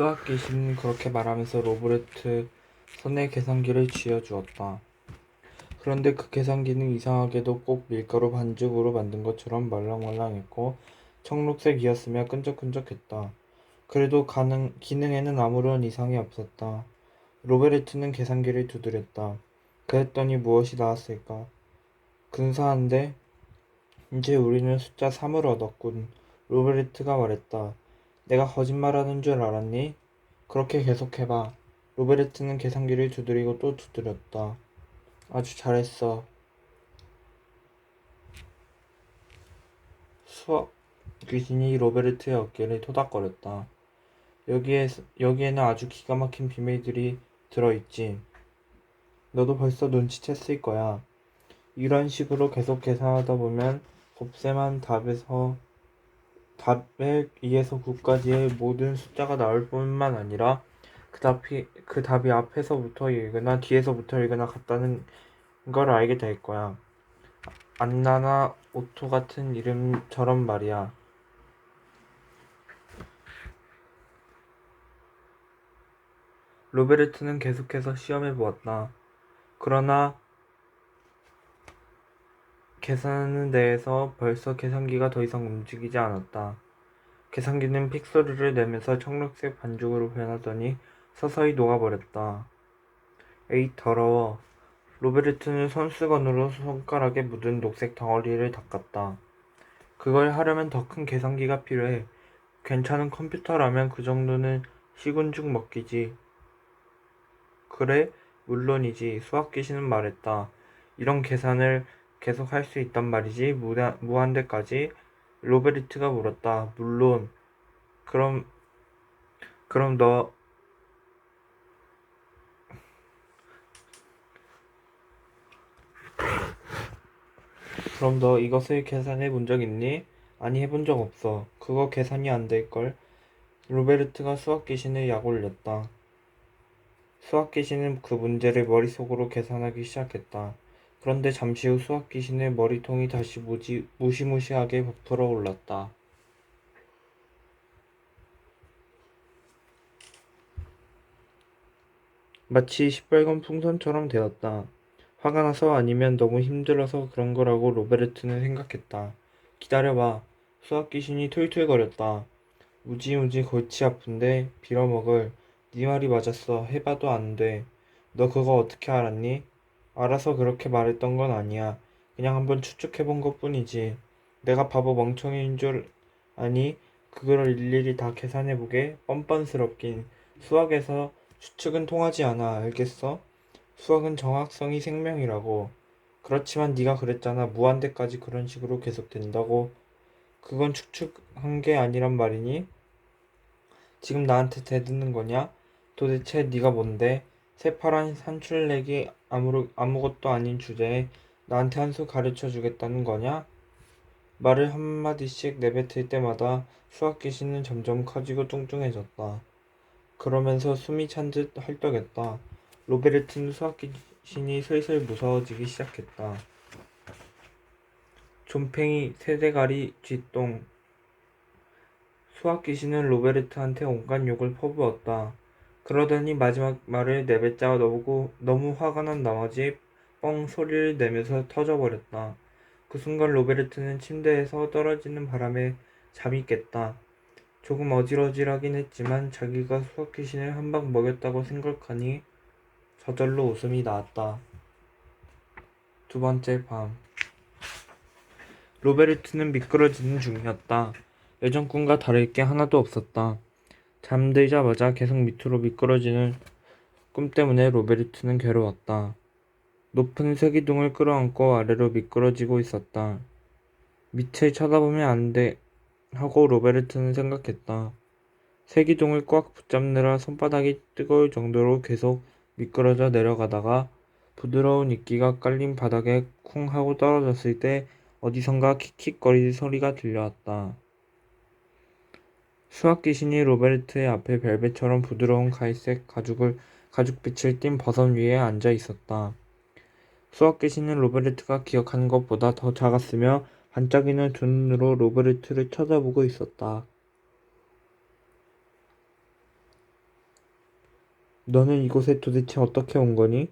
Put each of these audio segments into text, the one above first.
수학 귀신은 그렇게 말하면서 로베르트 손에 계산기를 쥐어 주었다. 그런데 그 계산기는 이상하게도 꼭 밀가루 반죽으로 만든 것처럼 말랑말랑했고 청록색이었으며 끈적끈적했다. 그래도 가능, 기능에는 아무런 이상이 없었다. 로베르트는 계산기를 두드렸다. 그랬더니 무엇이 나왔을까? 근사한데? 이제 우리는 숫자 3을 얻었군. 로베르트가 말했다. 내가 거짓말하는 줄 알았니? 그렇게 계속해봐. 로베르트는 계산기를 두드리고 또 두드렸다. 아주 잘했어. 수학 귀신이 로베르트의 어깨를 토닥거렸다. 여기에, 여기에는 아주 기가 막힌 비밀들이 들어있지. 너도 벌써 눈치챘을 거야. 이런 식으로 계속 계산하다 보면 곱셈한 답에서 답의 2에서 9까지의 모든 숫자가 나올 뿐만 아니라 그 답이, 그 답이 앞에서부터 읽거나 뒤에서부터 읽거나 같다는 걸 알게 될 거야. 안나나 오토 같은 이름처럼 말이야. 로베르트는 계속해서 시험해 보았다. 그러나 계산하는 데에서 벌써 계산기가 더 이상 움직이지 않았다. 계산기는 픽 소리를 내면서 청록색 반죽으로 변하더니 서서히 녹아버렸다. 에이 더러워. 로베르트는 손수건으로 손가락에 묻은 녹색 덩어리를 닦았다. 그걸 하려면 더 큰 계산기가 필요해. 괜찮은 컴퓨터라면 그 정도는 시군죽 먹기지. 그래? 물론이지. 수학 귀신은 말했다. 이런 계산을 계속 할 수 있단 말이지. 무한, 무한대까지. 로베르트가 물었다. 물론. 그럼, 그럼 너, 그럼 너 이것을 계산해 본 적 있니? 아니, 해본 적 없어. 그거 계산이 안 될걸. 로베르트가 수학 귀신을 약 올렸다. 수학 귀신은 그 문제를 머릿속으로 계산하기 시작했다. 그런데 잠시 후 수학 귀신의 머리통이 다시 무지, 무시무시하게 부풀어 올랐다. 마치 시뻘건 풍선처럼 되었다. 화가 나서 아니면 너무 힘들어서 그런 거라고 로베르트는 생각했다. 기다려봐. 수학 귀신이 툴툴거렸다. 무지무지 골치 아픈데 빌어먹을. 네 말이 맞았어. 해봐도 안 돼. 너 그거 어떻게 알았니? 알아서 그렇게 말했던 건 아니야. 그냥 한번 추측해본 것 뿐이지. 내가 바보 멍청이인 줄 아니? 그거를 일일이 다 계산해보게? 뻔뻔스럽긴. 수학에서 추측은 통하지 않아. 알겠어? 수학은 정확성이 생명이라고. 그렇지만 네가 그랬잖아. 무한대까지 그런 식으로 계속된다고. 그건 추측한 게 아니란 말이니? 지금 나한테 대드는 거냐? 도대체 네가 뭔데? 새파란 산출내기 아무, 아무것도 아닌 주제에 나한테 한 수 가르쳐 주겠다는 거냐? 말을 한마디씩 내뱉을 때마다 수학 귀신은 점점 커지고 뚱뚱해졌다. 그러면서 숨이 찬 듯 헐떡였다. 로베르트는 수학 귀신이 슬슬 무서워지기 시작했다. 좀팽이, 세대가리, 쥐똥. 수학 귀신은 로베르트한테 온갖 욕을 퍼부었다. 그러더니 마지막 말을 내뱉자 너무, 너무 화가 난 나머지 뻥 소리를 내면서 터져버렸다. 그 순간 로베르트는 침대에서 떨어지는 바람에 잠이 깼다. 조금 어질어질하긴 했지만 자기가 수학 귀신을 한 방 먹였다고 생각하니 저절로 웃음이 나왔다. 두 번째 밤. 로베르트는 미끄러지는 중이었다. 예전 꿈과 다를 게 하나도 없었다. 잠들자마자 계속 밑으로 미끄러지는 꿈 때문에 로베르트는 괴로웠다. 높은 세기둥을 끌어안고 아래로 미끄러지고 있었다. 밑을 쳐다보면 안 돼 하고 로베르트는 생각했다. 세기둥을 꽉 붙잡느라 손바닥이 뜨거울 정도로 계속 미끄러져 내려가다가 부드러운 이끼가 깔린 바닥에 쿵 하고 떨어졌을 때 어디선가 킥킥거리는 소리가 들려왔다. 수학 귀신이 로베르트의 앞에 벨벳처럼 부드러운 갈색 가죽을 가죽빛을 띤 버섯 위에 앉아 있었다. 수학 귀신은 로베르트가 기억하는 것보다 더 작았으며 반짝이는 두 눈으로 로베르트를 쳐다보고 있었다. 너는 이곳에 도대체 어떻게 온 거니?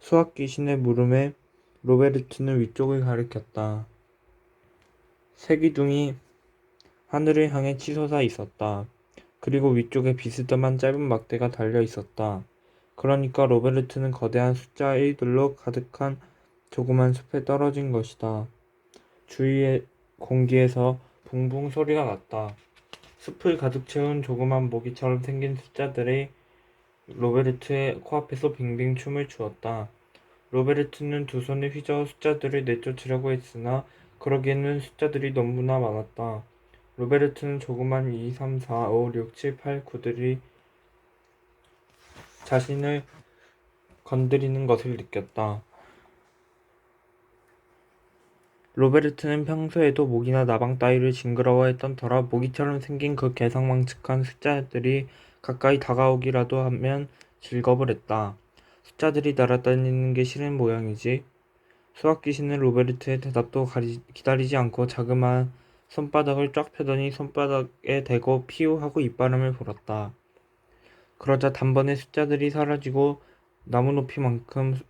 수학 귀신의 물음에 로베르트는 위쪽을 가리켰다. 새 기둥이 하늘을 향해 치솟아 있었다. 그리고 위쪽에 비스듬한 짧은 막대가 달려 있었다. 그러니까 로베르트는 거대한 숫자 1들로 가득한 조그만 숲에 떨어진 것이다. 주위의 공기에서 붕붕 소리가 났다. 숲을 가득 채운 조그만 모기처럼 생긴 숫자들이 로베르트의 코앞에서 빙빙 춤을 추었다. 로베르트는 두 손을 휘저어 숫자들을 내쫓으려고 했으나 그러기에는 숫자들이 너무나 많았다. 로베르트는 조그만 2, 3, 4, 5, 6, 7, 8, 9들이 자신을 건드리는 것을 느꼈다. 로베르트는 평소에도 모기나 나방 따위를 징그러워했던 터라 모기처럼 생긴 그 개성망측한 숫자들이 가까이 다가오기라도 하면 즐겁을 했다. 숫자들이 날아다니는 게 싫은 모양이지. 수학 귀신은 로베르트의 대답도 가리, 기다리지 않고 자그마한 손바닥을 쫙 펴더니 손바닥에 대고 피우 하고 입바람을 불었다. 그러자 단번에 숫자들이 사라지고 나무 높이만큼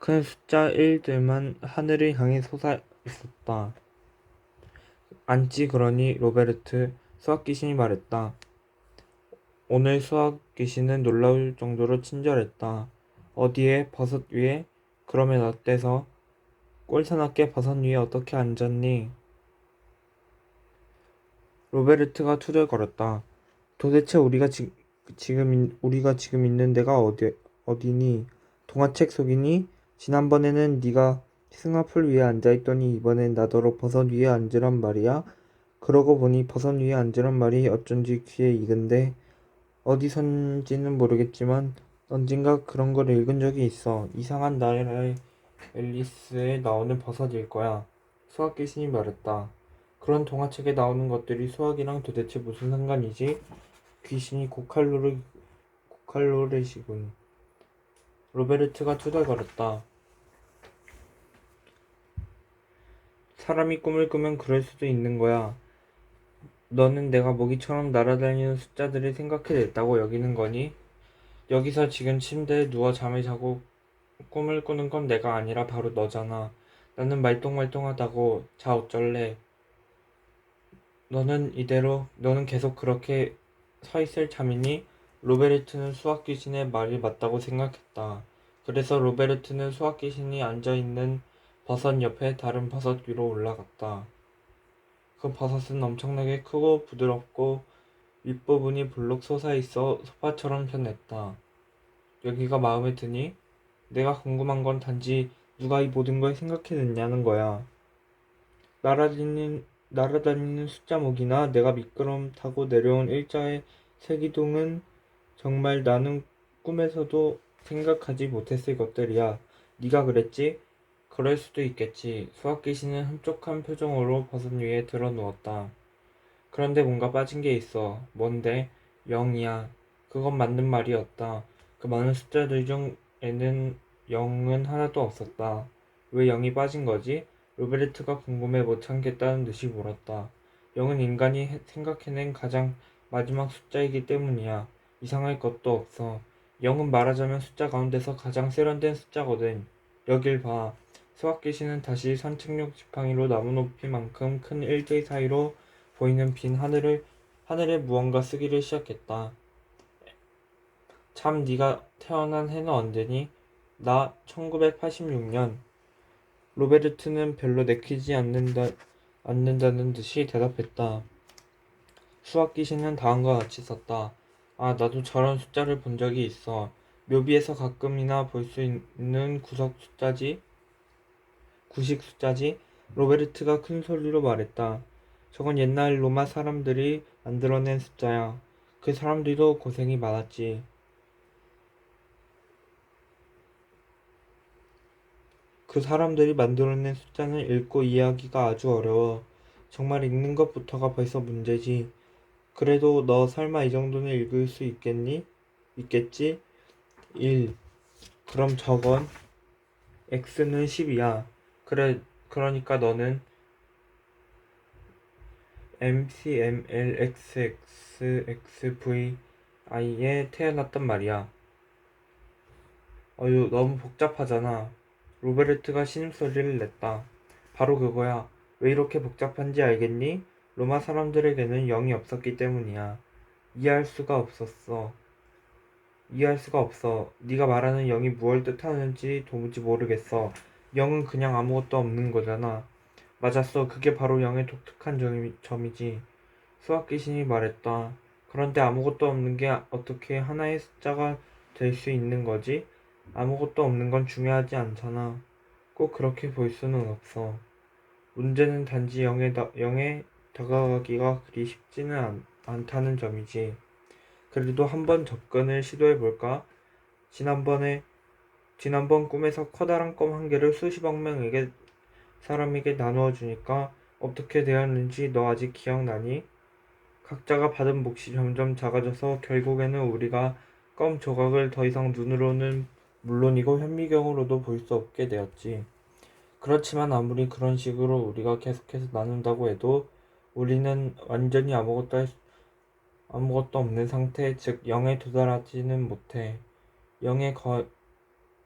큰 숫자 1들만 하늘을 향해 솟아 있었다. 안지 그러니 로베르트 수학 귀신이 말했다. 오늘 수학 귀신은 놀라울 정도로 친절했다. 어디에 버섯 위에 그러면 어때서 꼴사납게 버섯 위에 어떻게 앉았니? 로베르트가 투덜거렸다. 도대체 우리가 지, 인- 우리가 지금 있는 데가 어디 어디니? 동화책 속이니? 지난번에는 네가 승합풀 위에 앉아 있더니 이번엔 나더러 버섯 위에 앉으란 말이야. 그러고 보니 버섯 위에 앉으란 말이 어쩐지 귀에 익은데 어디선지는 모르겠지만 언젠가 그런 걸 읽은 적이 있어. 이상한 나라의 앨리스에 나오는 버섯일 거야. 수학 귀신이 말했다. 그런 동화책에 나오는 것들이 수학이랑 도대체 무슨 상관이지? 귀신이 고칼로르 고칼로르시군. 로베르트가 투덜거렸다. 사람이 꿈을 꾸면 그럴 수도 있는 거야. 너는 내가 모기처럼 날아다니는 숫자들을 생각해냈다고 여기는 거니? 여기서 지금 침대에 누워 잠을 자고 꿈을 꾸는 건 내가 아니라 바로 너잖아. 나는 말똥말똥하다고 자 어쩔래. 너는 이대로 너는 계속 그렇게 서 있을 참이니? 로베르트는 수학 귀신의 말이 맞다고 생각했다. 그래서 로베르트는 수학 귀신이 앉아 있는 버섯 옆에 다른 버섯 위로 올라갔다. 그 버섯은 엄청나게 크고 부드럽고 윗부분이 볼록 솟아 있어 소파처럼 편했다. 여기가 마음에 드니? 내가 궁금한 건 단지 누가 이 모든 걸 생각해냈냐는 거야. 날아다니는, 날아다니는 숫자 모기나 내가 미끄럼 타고 내려온 일자의 세기둥은 정말 나는 꿈에서도 생각하지 못했을 것들이야. 네가 그랬지? 그럴 수도 있겠지. 수학 귀신은 흡족한 표정으로 버섯 위에 들어 누웠다. 그런데 뭔가 빠진 게 있어. 뭔데? 0이야. 그건 맞는 말이었다. 그 많은 숫자들 중에는 0은 하나도 없었다. 왜 0이 빠진 거지? 로베르트가 궁금해 못 참겠다는 듯이 물었다. 0은 인간이 해- 생각해낸 가장 마지막 숫자이기 때문이야. 이상할 것도 없어. 0은 말하자면 숫자 가운데서 가장 세련된 숫자거든. 여길 봐. 수학 귀신은 다시 산책용 지팡이로 나무 높이만큼 큰 일대 사이로 보이는 빈 하늘을 하늘에 무언가 쓰기를 시작했다. 참 네가 태어난 해는 언제니? 나 1986년. 로베르트는 별로 내키지 않는다 않는다는 듯이 대답했다. 수학 귀신은 다음과 같이 썼다. 아, 나도 저런 숫자를 본 적이 있어. 묘비에서 가끔이나 볼 수 있는 구석 숫자지? 구식 숫자지? 로베르트가 큰 소리로 말했다. 저건 옛날 로마 사람들이 만들어낸 숫자야. 그 사람들도 고생이 많았지. 그 사람들이 만들어낸 숫자는 읽고 이해하기가 아주 어려워. 정말 읽는 것부터가 벌써 문제지. 그래도 너 설마 이 정도는 읽을 수 있겠니? 있겠지? 1. 그럼 저건 x는 10이야. 그래, 그러니까 너는 MC, ML, XX, XV 아이에 태어났단 말이야. 어휴, 너무 복잡하잖아. 로베르트가 신음소리를 냈다. 바로 그거야. 왜 이렇게 복잡한지 알겠니? 로마 사람들에게는 영이 없었기 때문이야. 이해할 수가 없었어. 이해할 수가 없어. 네가 말하는 영이 무엇을 뜻하는지 도무지 모르겠어. 영은 그냥 아무것도 없는 거잖아. 맞았어. 그게 바로 영의 독특한 점이, 점이지. 수학 귀신이 말했다. 그런데 아무것도 없는 게 어떻게 하나의 숫자가 될 수 있는 거지? 아무것도 없는 건 중요하지 않잖아. 꼭 그렇게 볼 수는 없어. 문제는 단지 영에, 다, 영에 다가가기가 그리 쉽지는 않, 않다는 점이지. 그래도 한번 접근을 시도해 볼까? 지난번에 지난번 꿈에서 커다란 껌 한 개를 수십억 명에게 사람에게 나누어 주니까 어떻게 되었는지 너 아직 기억나니? 각자가 받은 몫이 점점 작아져서 결국에는 우리가 껌 조각을 더 이상 눈으로는 물론이고 현미경으로도 볼 수 없게 되었지. 그렇지만 아무리 그런 식으로 우리가 계속해서 나눈다고 해도 우리는 완전히 아무것도 할 수- 아무것도 없는 상태, 즉 0에 도달하지는 못해. 0에 거,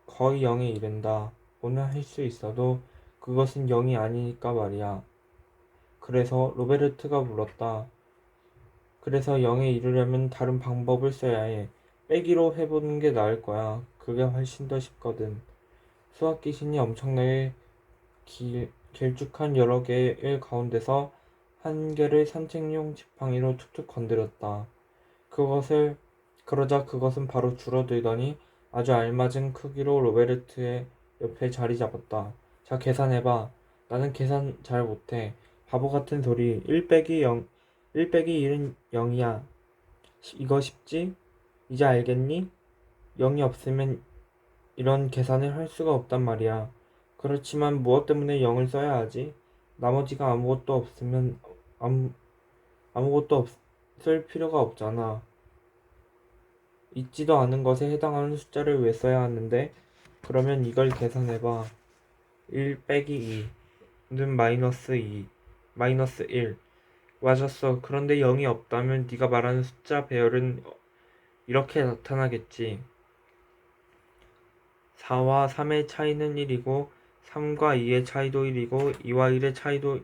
거의 0에 이른다. 오늘 할 수 있어도 그것은 0이 아니니까 말이야. 그래서 로베르트가 물었다. 그래서 0에 이르려면 다른 방법을 써야 해. 빼기로 해보는 게 나을 거야. 그게 훨씬 더 쉽거든. 수학 귀신이 엄청나게 길, 길쭉한 여러 개의 일 가운데서 한 개를 산책용 지팡이로 툭툭 건드렸다. 그것을 그러자 그것은 바로 줄어들더니 아주 알맞은 크기로 로베르트의 옆에 자리 잡았다. 자, 계산해봐. 나는 계산 잘 못해. 바보 같은 소리. 1 빼기 0, 1 빼기 1은 0이야. 이거 쉽지? 이제 알겠니? 0이 없으면 이런 계산을 할 수가 없단 말이야. 그렇지만 무엇 때문에 0을 써야 하지? 나머지가 아무것도 없으면 아무, 아무것도 없을 필요가 없잖아. 있지도 않은 것에 해당하는 숫자를 왜 써야 하는데? 그러면 이걸 계산해봐. 1 빼기 2는 마이너스 2, 마이너스 1. 맞았어. 그런데 0이 없다면 네가 말하는 숫자 배열은 이렇게 나타나겠지. 4와 3의 차이는 1이고 3과 2의 차이도 1이고 2와 1의 차이도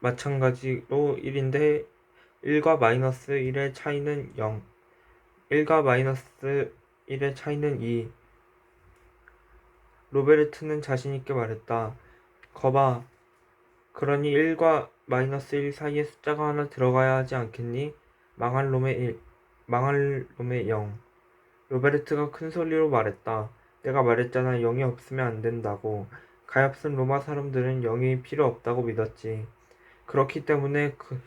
마찬가지로 1인데 1과 마이너스 1의 차이는 0. 1과 마이너스 1의 차이는 2. 로베르트는 자신있게 말했다. 거봐. 그러니 1과 마이너스 1 사이에 숫자가 하나 들어가야 하지 않겠니? 망할 놈의 1, 망할 놈의 0. 로베르트가 큰 소리로 말했다. 내가 말했잖아. 0이 없으면 안 된다고. 가엾은 로마 사람들은 0이 필요 없다고 믿었지. 그렇기 때문에 그,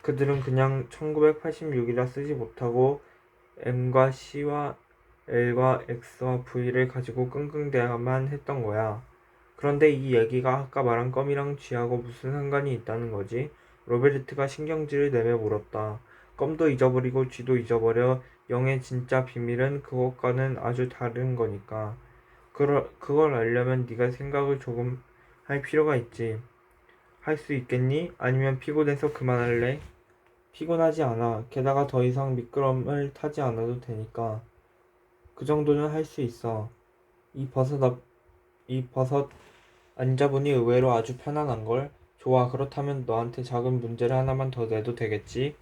그들은 그냥 1986이라 쓰지 못하고 M과 C와 L과 X와 V를 가지고 끙끙대야만 했던 거야. 그런데 이 얘기가 아까 말한 껌이랑 쥐하고 무슨 상관이 있다는 거지? 로베르트가 신경질을 내며 물었다. 껌도 잊어버리고 쥐도 잊어버려 영의 진짜 비밀은 그것과는 아주 다른 거니까. 그걸, 그걸 알려면 네가 생각을 조금 할 필요가 있지. 할 수 있겠니? 아니면 피곤해서 그만할래? 피곤하지 않아. 게다가 더 이상 미끄럼을 타지 않아도 되니까. 그 정도는 할 수 있어. 이 버섯 앞, 이 버섯 앉아보니 의외로 아주 편안한 걸? 좋아. 그렇다면 너한테 작은 문제를 하나만 더 내도 되겠지?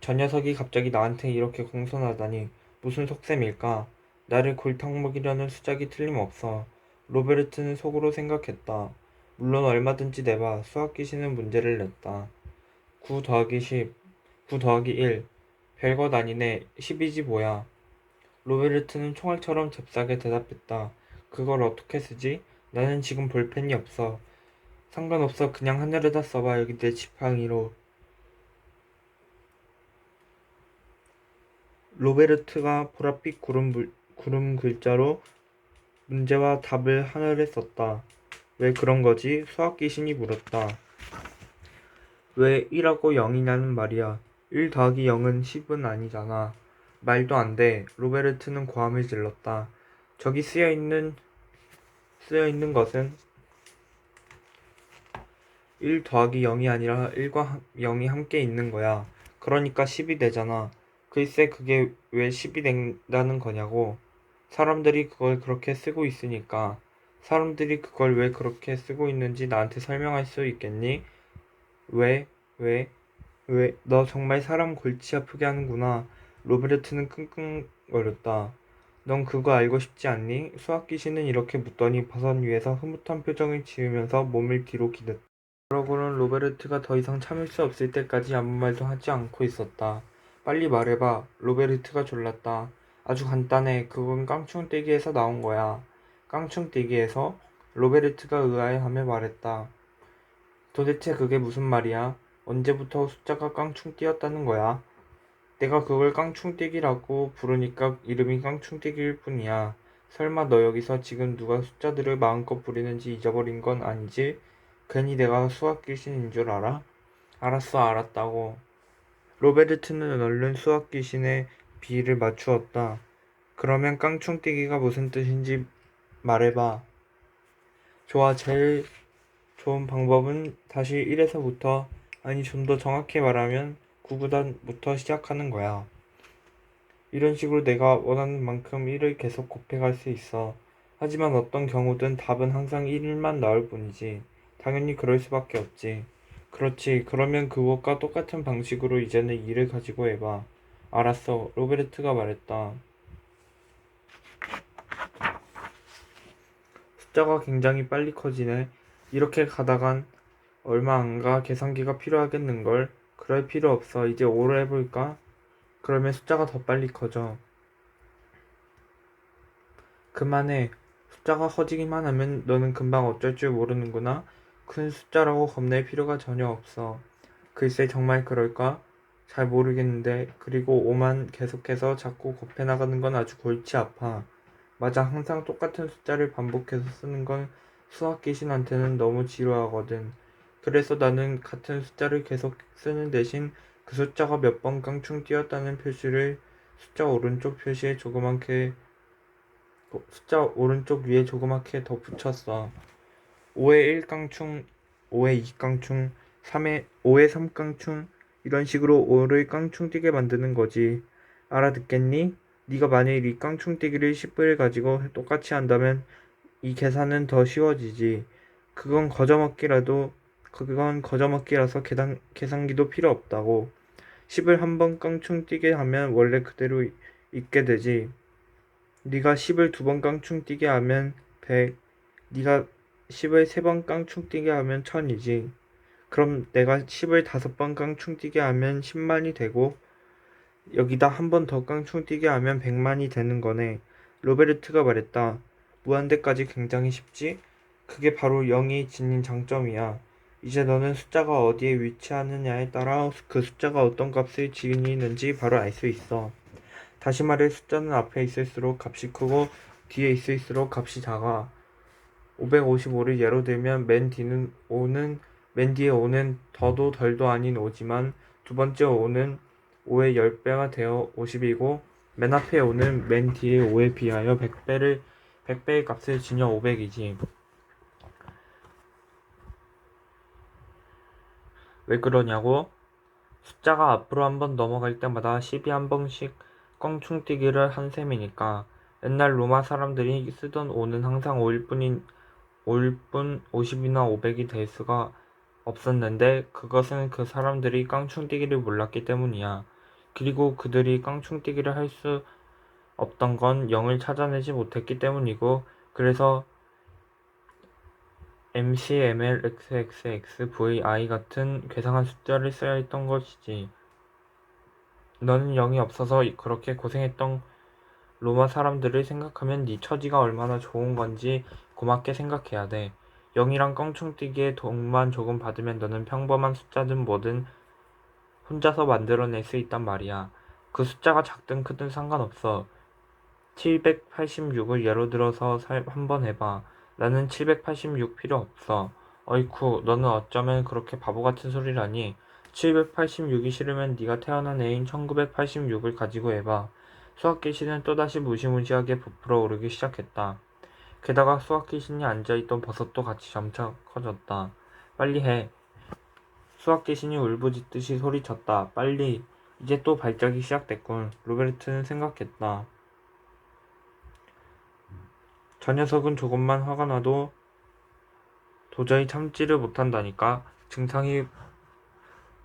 저 녀석이 갑자기 나한테 이렇게 공손하다니 무슨 속셈일까? 나를 골탕 먹이려는 수작이 틀림없어. 로베르트는 속으로 생각했다. 물론 얼마든지 내봐. 수학 귀신은 문제를 냈다. 9 더하기 10, 9 더하기 1. 별것 아니네. 10이지 뭐야. 로베르트는 총알처럼 잽싸게 대답했다. 그걸 어떻게 쓰지? 나는 지금 볼펜이 없어. 상관없어. 그냥 하늘에다 써봐. 여기 내 지팡이로. 로베르트가 보랏빛 구름, 물- 구름 글자로 문제와 답을 하늘에 썼다. 왜 그런 거지? 수학 귀신이 물었다. 왜 1하고 0이냐는 말이야. 1 더하기 0은 10은 아니잖아. 말도 안 돼. 로베르트는 고함을 질렀다. 저기 쓰여 있는 쓰여 있는 것은 1 더하기 0이 아니라 1과 0이 함께 있는 거야. 그러니까 10이 되잖아. 글쎄 그게 왜 10이 된다는 거냐고. 사람들이 그걸 그렇게 쓰고 있으니까. 사람들이 그걸 왜 그렇게 쓰고 있는지 나한테 설명할 수 있겠니? 왜? 왜? 왜? 너 정말 사람 골치 아프게 하는구나. 로베르트는 끙끙거렸다. 넌 그거 알고 싶지 않니? 수학 귀신은 이렇게 묻더니 버선 위에서 흐뭇한 표정을 지으면서 몸을 뒤로 기댔다. 그러고는 로베르트가 더 이상 참을 수 없을 때까지 아무 말도 하지 않고 있었다. 빨리 말해봐. 로베르트가 졸랐다. 아주 간단해. 그건 깡충떼기에서 나온 거야. 깡충떼기에서? 로베르트가 의아해하며 말했다. 도대체 그게 무슨 말이야? 언제부터 숫자가 깡충 뛰었다는 거야? 내가 그걸 깡충뛰기라고 부르니까 이름이 깡충뛰기일 뿐이야. 설마 너 여기서 지금 누가 숫자들을 마음껏 부리는지 잊어버린 건 아니지? 괜히 내가 수학 귀신인 줄 알아? 알았어, 알았다고. 로베르트는 얼른 수학 귀신의 비위를 맞추었다. 그러면 깡충뛰기가 무슨 뜻인지 말해봐. 좋아, 제일 좋은 방법은 다시 1에서부터, 아니 좀 더 정확히 말하면 9구단부터 시작하는 거야. 이런 식으로 내가 원하는 만큼 1을 계속 곱해갈 수 있어. 하지만 어떤 경우든 답은 항상 1만 나올 뿐이지. 당연히 그럴 수밖에 없지. 그렇지. 그러면 그것과 똑같은 방식으로 이제는 2를 가지고 해봐. 알았어. 로베르트가 말했다. 숫자가 굉장히 빨리 커지네. 이렇게 가다간 얼마 안 가 계산기가 필요하겠는걸. 그럴 필요 없어. 이제 5로 해볼까? 그러면 숫자가 더 빨리 커져. 그만해. 숫자가 커지기만 하면 너는 금방 어쩔 줄 모르는구나. 큰 숫자라고 겁낼 필요가 전혀 없어. 글쎄 정말 그럴까? 잘 모르겠는데. 그리고 5만 계속해서 자꾸 곱해 나가는 건 아주 골치 아파. 맞아. 항상 똑같은 숫자를 반복해서 쓰는 건 수학 귀신한테는 너무 지루하거든. 그래서 나는 같은 숫자를 계속 쓰는 대신 그 숫자가 몇 번 깡충 뛰었다는 표시를 숫자 오른쪽 표시에 조그맣게 어, 숫자 오른쪽 위에 조그맣게 더 붙였어. 5에 1 깡충, 5에 2 깡충, 3에 5에 3 깡충 이런 식으로 5를 깡충 뛰게 만드는 거지. 알아듣겠니? 네가 만일 이 깡충 뛰기를 10을 가지고 똑같이 한다면 이 계산은 더 쉬워지지. 그건 거저먹기라도 그건 거저먹기라서 계산, 계산기도 필요 없다고. 10을 한 번 깡충 뛰게 하면 원래 그대로 있게 되지. 네가 10을 두 번 깡충 뛰게 하면 100. 네가 10을 세번 깡충 뛰게 하면 1000이지. 그럼 내가 10을 다섯 번 깡충 뛰게 하면 10만이 되고 여기다 한 번 더 깡충 뛰게 하면 100만이 되는 거네. 로베르트가 말했다. 무한대까지 굉장히 쉽지? 그게 바로 0이 지닌 장점이야. 이제 너는 숫자가 어디에 위치하느냐에 따라 그 숫자가 어떤 값을 지니는지 바로 알 수 있어. 다시 말해 숫자는 앞에 있을수록 값이 크고 뒤에 있을수록 값이 작아. 555를 예로 들면 맨 뒤는 5는 맨 뒤에 5는 더도 덜도 아닌 5지만 두 번째 5는 5의 10배가 되어 50이고 맨 앞에 5는 맨 뒤에 5에 비하여 100배를 100배의 값을 지녀 500이지. 왜 그러냐고? 숫자가 앞으로 한 번 넘어갈 때마다 10이 한 번씩 껑충뛰기를 한 셈이니까 옛날 로마 사람들이 쓰던 5는 항상 5일 뿐인 5일 뿐 50이나 500이 될 수가 없었는데 그것은 그 사람들이 깡충뛰기를 몰랐기 때문이야. 그리고 그들이 깡충뛰기를 할 수 없던 건 0을 찾아내지 못했기 때문이고 그래서 MC, ML, XXX, VI 같은 괴상한 숫자를 써야 했던 것이지. 너는 0이 없어서 그렇게 고생했던 로마 사람들을 생각하면 네 처지가 얼마나 좋은 건지 고맙게 생각해야 돼. 0이랑 껑충 뛰기에 도움만 조금 받으면 너는 평범한 숫자든 뭐든 혼자서 만들어낼 수 있단 말이야. 그 숫자가 작든 크든 상관없어. 786을 예로 들어서 한번 해봐. 나는 786 필요 없어. 어이쿠, 너는 어쩌면 그렇게 바보 같은 소리를 하니? 786이 싫으면 네가 태어난 애인 1986을 가지고 해봐. 수학 귀신은 또다시 무시무시하게 부풀어 오르기 시작했다. 게다가 수학 귀신이 앉아있던 버섯도 같이 점차 커졌다. 빨리 해. 수학 귀신이 울부짖듯이 소리쳤다. 빨리. 이제 또 발작이 시작됐군. 로베르트는 생각했다. 저 녀석은 조금만 화가 나도 도저히 참지를 못한다니까. 증상이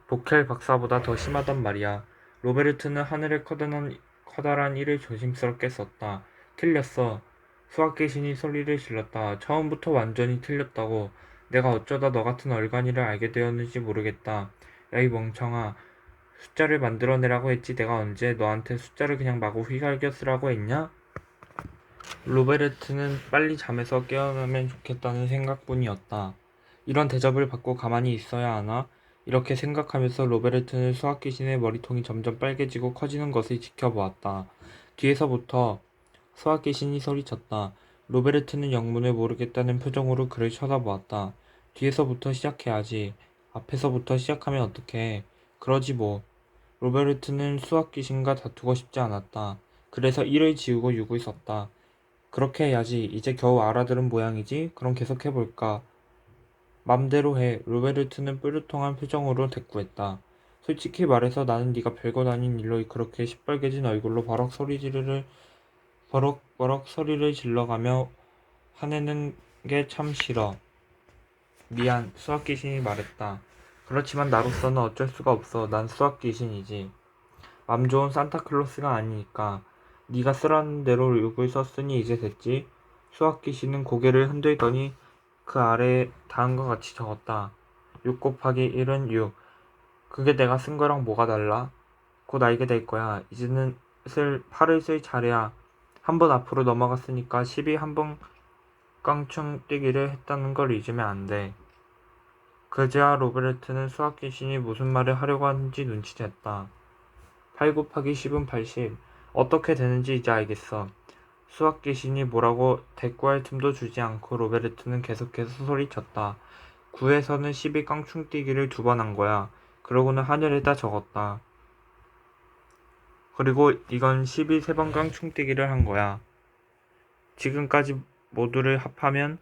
보켈 박사보다 더 심하단 말이야. 로베르트는 하늘에 커다란, 커다란 이를 조심스럽게 썼다. 틀렸어. 수학 귀신이 소리를 질렀다. 처음부터 완전히 틀렸다고. 내가 어쩌다 너 같은 얼간이를 알게 되었는지 모르겠다. 야, 이 멍청아. 숫자를 만들어내라고 했지 내가 언제 너한테 숫자를 그냥 마구 휘갈겨 쓰라고 했냐? 로베르트는 빨리 잠에서 깨어나면 좋겠다는 생각뿐이었다. 이런 대접을 받고 가만히 있어야 하나? 이렇게 생각하면서 로베르트는 수학 귀신의 머리통이 점점 빨개지고 커지는 것을 지켜보았다. 뒤에서부터 수학 귀신이 소리쳤다. 로베르트는 영문을 모르겠다는 표정으로 그를 쳐다보았다. 뒤에서부터 시작해야지. 앞에서부터 시작하면 어떡해. 그러지 뭐. 로베르트는 수학 귀신과 다투고 싶지 않았다. 그래서 1을 지우고 6을 썼다. 그렇게 해야지. 이제 겨우 알아들은 모양이지? 그럼 계속해볼까? 맘대로 해. 로베르트는 뾰루통한 표정으로 대꾸했다. 솔직히 말해서 나는 네가 별것 아닌 일로 그렇게 시뻘개진 얼굴로 버럭 소리 지르를 버럭버럭 소리를 질러가며 화내는 게 참 싫어. 미안, 수학 귀신이 말했다. 그렇지만 나로서는 어쩔 수가 없어. 난 수학 귀신이지. 맘 좋은 산타클로스가 아니니까. 네가 쓰라는 대로 6을 썼으니 이제 됐지. 수학 귀신은 고개를 흔들더니 그 아래에 다음과 같이 적었다. 6 곱하기 1은 6. 그게 내가 쓴 거랑 뭐가 달라? 곧 알게 될 거야. 이제는 쓸 8을 쓸 차례야. 한 번 앞으로 넘어갔으니까 10이 한 번 깡충 뛰기를 했다는 걸 잊으면 안 돼. 그제야 로베르트는 수학 귀신이 무슨 말을 하려고 하는지 눈치챘다. 8 곱하기 10은 80. 어떻게 되는지 이제 알겠어. 수학 귀신이 뭐라고 대꾸할 틈도 주지 않고 로베르트는 계속해서 소리쳤다. 9에서는 10이 깡충 뛰기를 두 번 한 거야. 그러고는 하늘에다 적었다. 그리고 이건 10이 세번 깡충 뛰기를 한 거야. 지금까지 모두를 합하면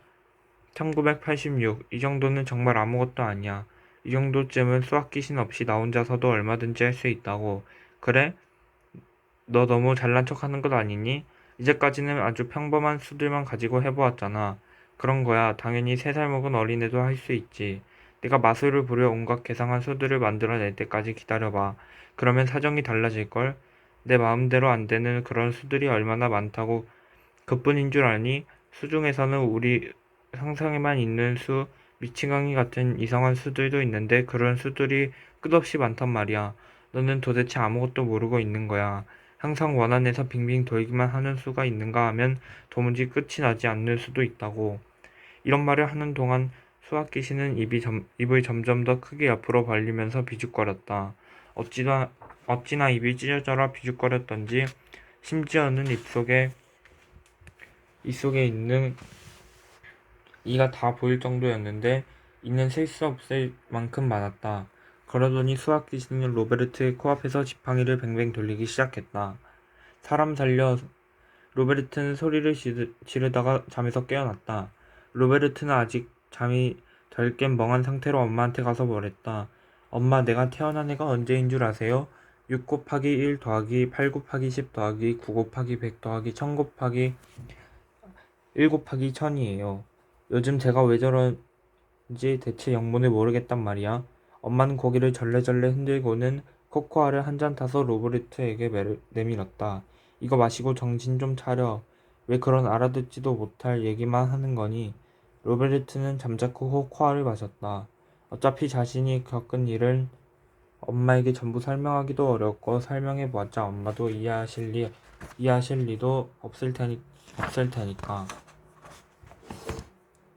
1986. 이 정도는 정말 아무것도 아니야. 이 정도쯤은 수학 귀신 없이 나 혼자서도 얼마든지 할 수 있다고. 그래? 너 너무 잘난 척 하는 것 아니니? 이제까지는 아주 평범한 수들만 가지고 해보았잖아. 그런 거야. 당연히 세 살 먹은 어린애도 할 수 있지. 내가 마술을 부려 온갖 개상한 수들을 만들어낼 때까지 기다려봐. 그러면 사정이 달라질걸? 내 마음대로 안 되는 그런 수들이 얼마나 많다고 그뿐인 줄 아니? 수 중에서는 우리 상상에만 있는 수, 미치광이 같은 이상한 수들도 있는데 그런 수들이 끝없이 많단 말이야. 너는 도대체 아무것도 모르고 있는 거야. 항상 원안에서 빙빙 돌기만 하는 수가 있는가 하면 도무지 끝이 나지 않는 수도 있다고. 이런 말을 하는 동안 수학 귀신은 입이 점, 입을 점점 더 크게 옆으로 벌리면서 비죽거렸다. 어찌나 어찌나 입이 찢어져라 비죽거렸던지 심지어는 입속에 입속에 있는 이가 다 보일 정도였는데 이는 셀 수 없을 만큼 많았다. 그러더니 수학 귀신은 로베르트의 코앞에서 지팡이를 뱅뱅 돌리기 시작했다. 사람 살려 로베르트는 소리를 지르, 지르다가 잠에서 깨어났다. 로베르트는 아직 잠이 덜 깬 멍한 상태로 엄마한테 가서 말했다. 엄마 내가 태어난 해가 언제인 줄 아세요? 6 곱하기 1 더하기 8 곱하기 10 더하기 9 곱하기 100 더하기 1000 곱하기 1 곱하기 1000이에요. 요즘 제가 왜 저런지 대체 영문을 모르겠단 말이야. 엄마는 고개를 절레절레 흔들고는 코코아를 한 잔 타서 로베르트에게 매를- 내밀었다. 이거 마시고 정신 좀 차려. 왜 그런 알아듣지도 못할 얘기만 하는 거니? 로베르트는 잠자코 코코아를 마셨다. 어차피 자신이 겪은 일을 엄마에게 전부 설명하기도 어렵고 설명해봤자 엄마도 이해하실 리, 이해하실 리도 없을 테니, 없을 테니까.